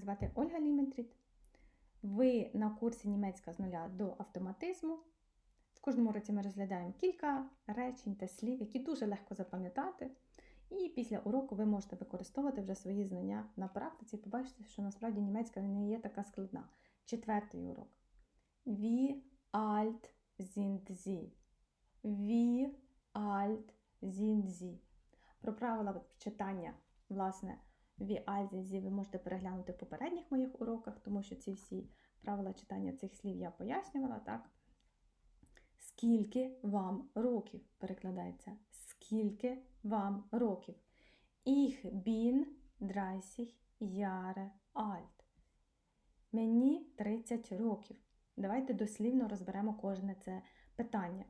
Мене звати Ольга Ліментріт. Ви на курсі німецька з нуля до автоматизму. В кожному році ми розглядаємо кілька речень та слів, які дуже легко запам'ятати. І після уроку ви можете використовувати вже свої знання на практиці і побачите, що насправді німецька не є така складна. Четвертий урок. Wie alt sind Sie? Wie alt? Про правила читання, власне, Alt ви можете переглянути в попередніх моїх уроках, тому що ці всі правила читання цих слів я пояснювала, так? Скільки вам років перекладається? Скільки вам років? Ich bin 30 Jahre alt. Мені 30 років. Давайте дослівно розберемо кожне це питання.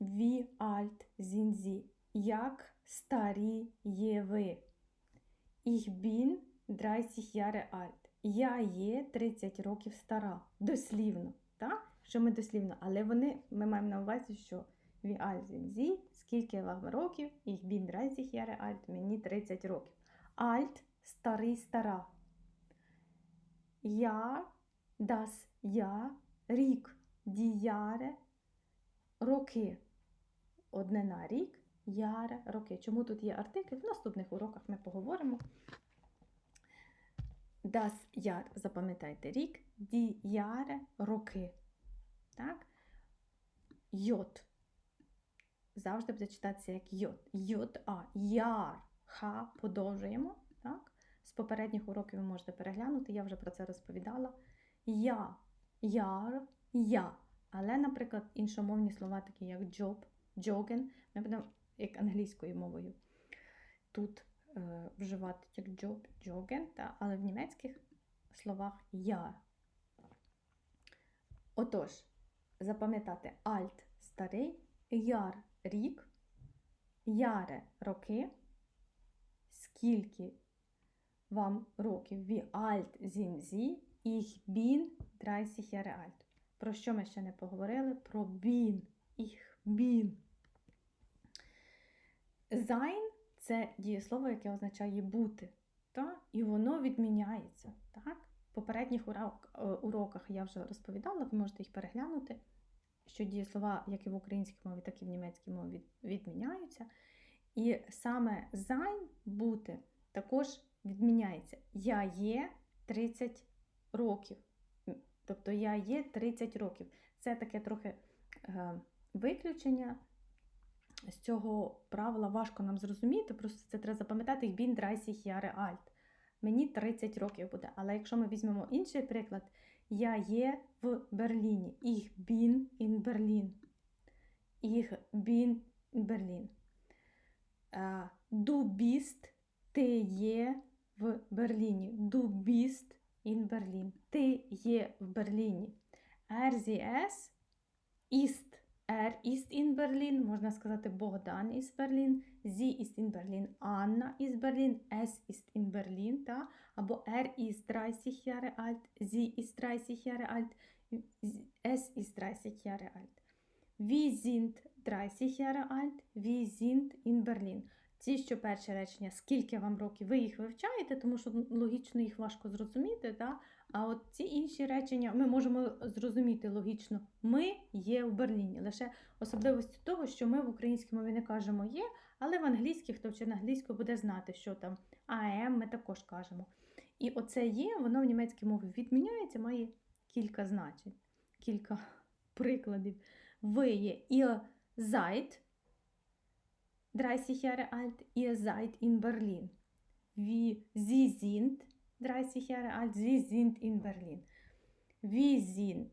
Wie alt sind? Як старі є ви? Ich bin 30 Jahre alt. Я є 30 років стара. Дослівно. Так? Що ми дослівно? Але вони, ми маємо на увазі, що Wie alt sind Sie? Скільки вам років? Ich bin 30 Jahre alt. Мені 30 років. Alt – старий, стара. Я, das я, рік, die Jahre, роки. Однина рік, яре, роки. Чому тут є артикль? В наступних уроках ми поговоримо. Das Jahr, запам'ятайте рік, die Jahre – роки. Так? Йод. Завжди буде читатися як йод. Йод, а, яр, ха, подовжуємо. Так? З попередніх уроків ви можете переглянути, я вже про це розповідала. Я, яр, я. Але, наприклад, іншомовні слова, такі як job, jogen, ми будемо як англійською мовою. Тут е, вживати як job, jogen, та, але в німецьких словах я. Отож, запам'ятати alt старий, яр рік, яре роки, скільки вам років wie alt sind Sie? Ich bin 30 Jahre alt. Про що ми ще не поговорили? Про bin. Ich bin. Sein – це дієслово, яке означає бути. Та? І воно відміняється. Так? В попередніх е, уроках я вже розповідала, ви можете їх переглянути, що дієслова, як і в українській мові, так і в німецькій мові відміняються. І саме sein бути також відміняється. Я є 30 років. Тобто я є 30 років. Це таке трохи е, виключення. З цього правила важко нам зрозуміти, просто це треба запам'ятати, bin 30 Jahre alt. Мені 30 років буде. Але якщо ми візьмемо інший приклад, я є в Берліні. Ich bin in Berlin. Ich bin in Berlin. Du bist, ти є в Берліні. Du bist in Berlin. Ти є в Берліні. RZS ist. Er ist in Berlin, можна сказати Богдан із Берлін, Sie ist in Berlin, Анна із Берлін, Es ist in Berlin, та? або Er ist 30 Jahre alt, Sie ist 30 Jahre alt, Es ist 30 Jahre alt. Wir sind 30 Jahre alt, wir sind in Berlin. Ці, що перше речення, скільки вам років, ви їх вивчаєте, тому що логічно їх важко зрозуміти. Да? А от ці інші речення ми можемо зрозуміти логічно. Ми є в Берліні. Лише особливості того, що ми в українській мові не кажемо є, але в англійській, хто вчить англійську, буде знати, що там am ми також кажемо. І оце є, воно в німецькій мові відміняється, має кілька значень, кілька прикладів. Ви є ihr seid 30 Jahre alt, ihr seid in Berlin. Wie Sie sind 30 Jahre alt, Sie sind in Berlin. Wir sind.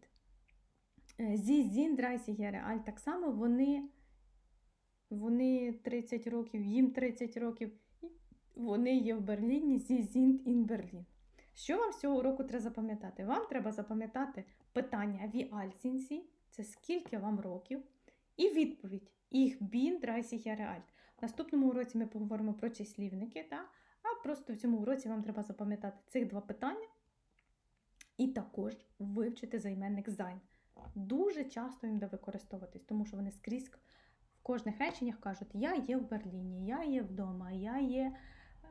Sie sind 30 Jahre alt. Так само вони, вони 30 років, їм 30 років, вони є в Берліні, Sie sind in Berlin. Що вам з цього уроку треба запам'ятати? Вам треба запам'ятати питання Wie alt sind Sie? Це скільки вам років? І відповідь Ich bin 30 Jahre alt. В наступному уроці ми поговоримо про числівники, та? А просто в цьому уроці вам треба запам'ятати цих два питання і також вивчити займенник sein. Дуже часто їм буде використовуватись, тому що вони скрізь в кожних реченнях кажуть: Я є в Берліні, я є вдома, я є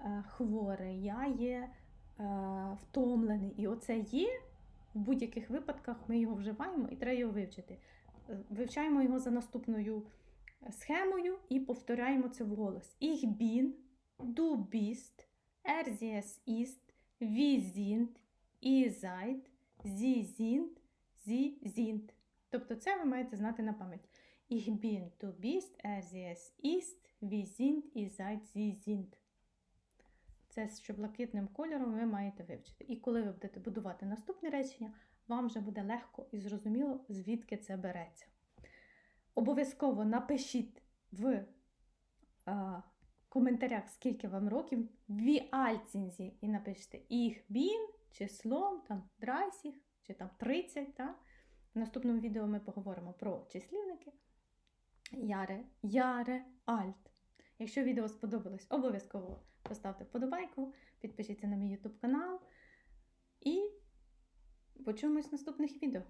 е, хворий, я є е, втомлений. І оце є. В будь-яких випадках ми його вживаємо і треба його вивчити. Е, Вивчаємо його за наступною схемою і повторяємо це вголос. Ich bin, du bist, er es ist, wir sind, ihr seid, sie sind, sie sind. Тобто це ви маєте знати на пам'ять. Ich bin, du bist, er es ist, wir sind, ihr seid, sie sind. Це що блакитним кольором ви маєте вивчити. І коли ви будете будувати наступне речення, вам вже буде легко і зрозуміло, звідки це береться. Обов'язково напишіть в коментарях, скільки вам років, sind Sie, і напишіть ich bin, числом, там 30 чи там 30. Та? В наступному відео ми поговоримо про числівники. Яре, яре, альт. Якщо відео сподобалось, обов'язково поставте вподобайку, підпишіться на мій YouTube канал і почуємось в наступних відео.